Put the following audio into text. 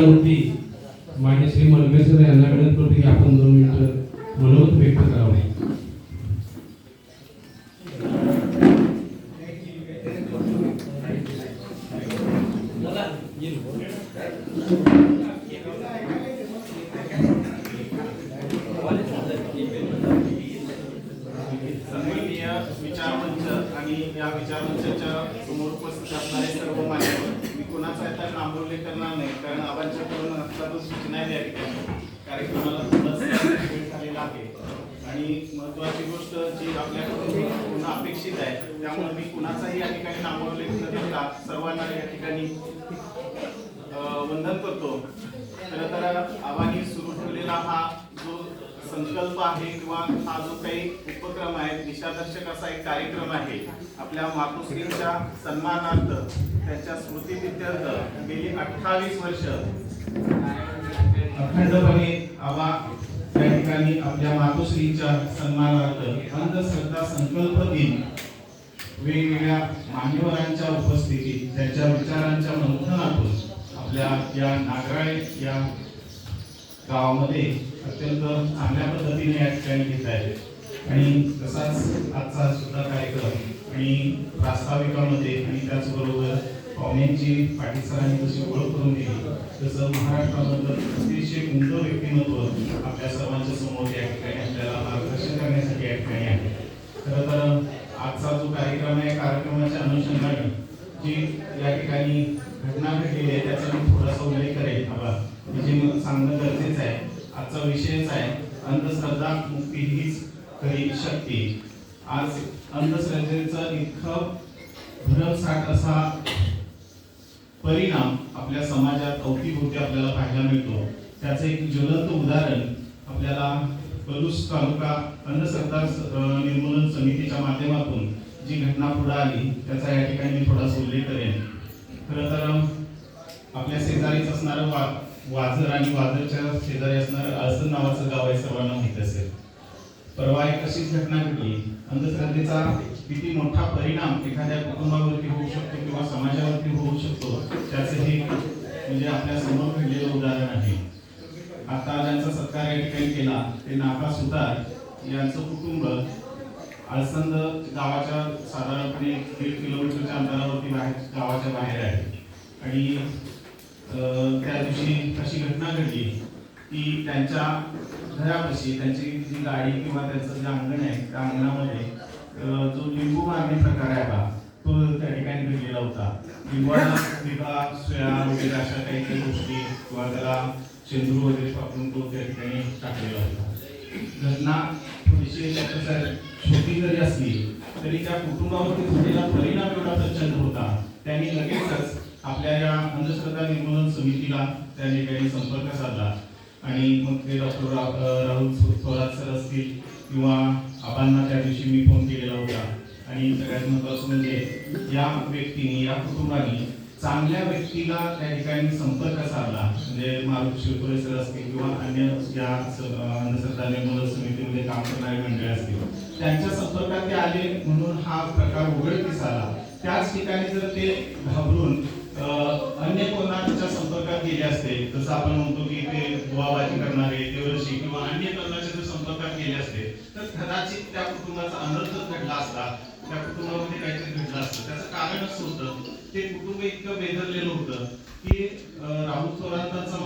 वरती मान्य श्री मलमे यांना विनंती होती की आपण दोन मिनिटं मनोगत व्यक्त करावं. या विचारमंच आणि या विचारमंचाच्या समोर उपस्थित असणारे सर्व मान्यवर मी कोणाचा आता नामोल्लेख करणार नाही कारण आबांच्याकडून आता सूचना आहे या ठिकाणी कार्यक्रमाला थोडासा वेळ झालेला आहे. आणि महत्वाची गोष्ट जी आपल्याकडून पुन्हा अपेक्षित आहे त्यामुळे मी कुणाचाही या ठिकाणी नामोल्लेख न देता सर्वांना या ठिकाणी वंदन करतो खरं तर आव्हानी सुरू ठेवलेला हा जो संकल्प आहे किंवा हा जो काही उपक्रम आहे दिशादर्शक असा एक कार्यक्रम आहे आपल्या मातोश्रींच्या सन्मानार्थ त्यांच्या स्मृतीप्रित्यर्थ गेली अठ्ठावीस वर्ष. अखंडपणे आवा त्या ठिकाणी आपल्या मातोश्रींच्या सन्मानार्थ अंधश्रद्धा संकल्प दिन वेगवेगळ्या मान्यवरांच्या उपस्थितीत त्यांच्या विचारांच्या मंथनातून आपल्या या नागराळे या गावामध्ये अत्यंत चांगल्या पद्धतीने या ठिकाणी घेत आहेत. आणि तसाच आजचा सुद्धा कार्यक्रम आणि प्रास्ताविकामध्ये आणि त्याचबरोबर पाहुण्यांची पाटीलसरांनी जशी ओळख करून दिली तसं महाराष्ट्राबद्दल अतिशय उंच व्यक्तिमत्व आपल्या सर्वांच्या समोर या ठिकाणी आपल्याला मार्गदर्शन करण्यासाठी या ठिकाणी आहे. खरं तर आजचा जो कार्यक्रम आहे कार्यक्रमाच्या अनुषंगाने जी या ठिकाणी घटना घडलेली आहे त्याचा मी थोडासा उल्लेख करेल हवा म्हणजे मग सांगणं गरजेचं आहे आजचा विषयच आहे अंधश्रद्धा मुक्ती हीच खरी शक्ती. आज अंधश्रद्धेचं इतकं भरमसाठ असा परिणाम आपल्या समाजात अवतीभोवती आपल्याला पाहायला मिळतो. त्याचं एक ज्वलंत उदाहरण आपल्याला पलूस तालुका अंधश्रद्धा निर्मूलन समितीच्या माध्यमातून जी घटना पुढे आली त्याचा या ठिकाणी मी थोडासा उल्लेख करेन. खरं तर आपल्या शेजारीच असणारं वा वाजर आणि वाजरच्या शेजारी असणारं अळसण नावाचं गाव आहे सर्वांना माहीत असेल. परवा एक अशीच घटना घडली. अंधश्रद्धेचा किती मोठा परिणाम एखाद्या कुटुंबावरती होऊ शकतो किंवा समाजावरती होऊ शकतो त्याचं हे म्हणजे आपल्यासमोर घडलेलं उदाहरण आहे. आता ज्यांचा सत्कार या ठिकाणी केला ते नाका सुतार यांचं कुटुंब आळसंद गावाच्या साधारणपणे दीड किलोमीटरच्या अंतरावरती बाहेर गावाच्या बाहेर आहे. आणि त्या दिवशी अशी घटना घडली की त्यांच्या घरापाशी त्यांची जी गाडी किंवा त्यांचं जे अंगण आहे त्या अंगणामध्ये जो लिंबू मारणे प्रकार आहे हा तो त्या ठिकाणी घडलेला होता. लिंबाला किंवा सोया वगैरे अशा काही काही गोष्टी किंवा त्याला शेंदूर वगैरे वापरून तो त्या ठिकाणी टाकलेला होता. घटना थोडीशी छोटी जरी असली तरी त्या कुटुंबावरती झालेला परिणाम एवढा प्रचंड होता त्यांनी लगेचच आपल्या या अंधश्रद्धा निर्मूलन समितीला त्या ठिकाणी संपर्क साधला. आणि मग ते डॉक्टर राहुल थोरात सर असतील किंवा आबांना त्या दिवशी मी फोन केलेला होता. आणि सगळ्यात महत्वाचं म्हणजे या व्यक्तीने या कुटुंबाने चांगल्या व्यक्तीला त्या ठिकाणी संपर्क साधला. म्हणजे मारुती शिवपुरे सर असतील किंवा अन्य या अंधश्रद्धा निर्मूलन समितीमध्ये काम करणारे मंडळी असतील त्यांच्या संपर्कात ते आले म्हणून हा प्रकार उघडकीस आला. त्याच ठिकाणी जर ते घाबरून अन्य कोणाच्या संपर्कात गेले असते जसं आपण म्हणतो की ते दुवाबाजी करणारे देवरशी किंवा अन्य कोणाच्या जर संपर्कात गेले असते तर कदाचित त्या कुटुंबाचा अनर्थ घडला असता त्या कुटुंबामध्ये काहीतरी त्याचं कारण होतं ते कुटुंब इतकं बेदरलेलं होतं की राहुल थोरातांचा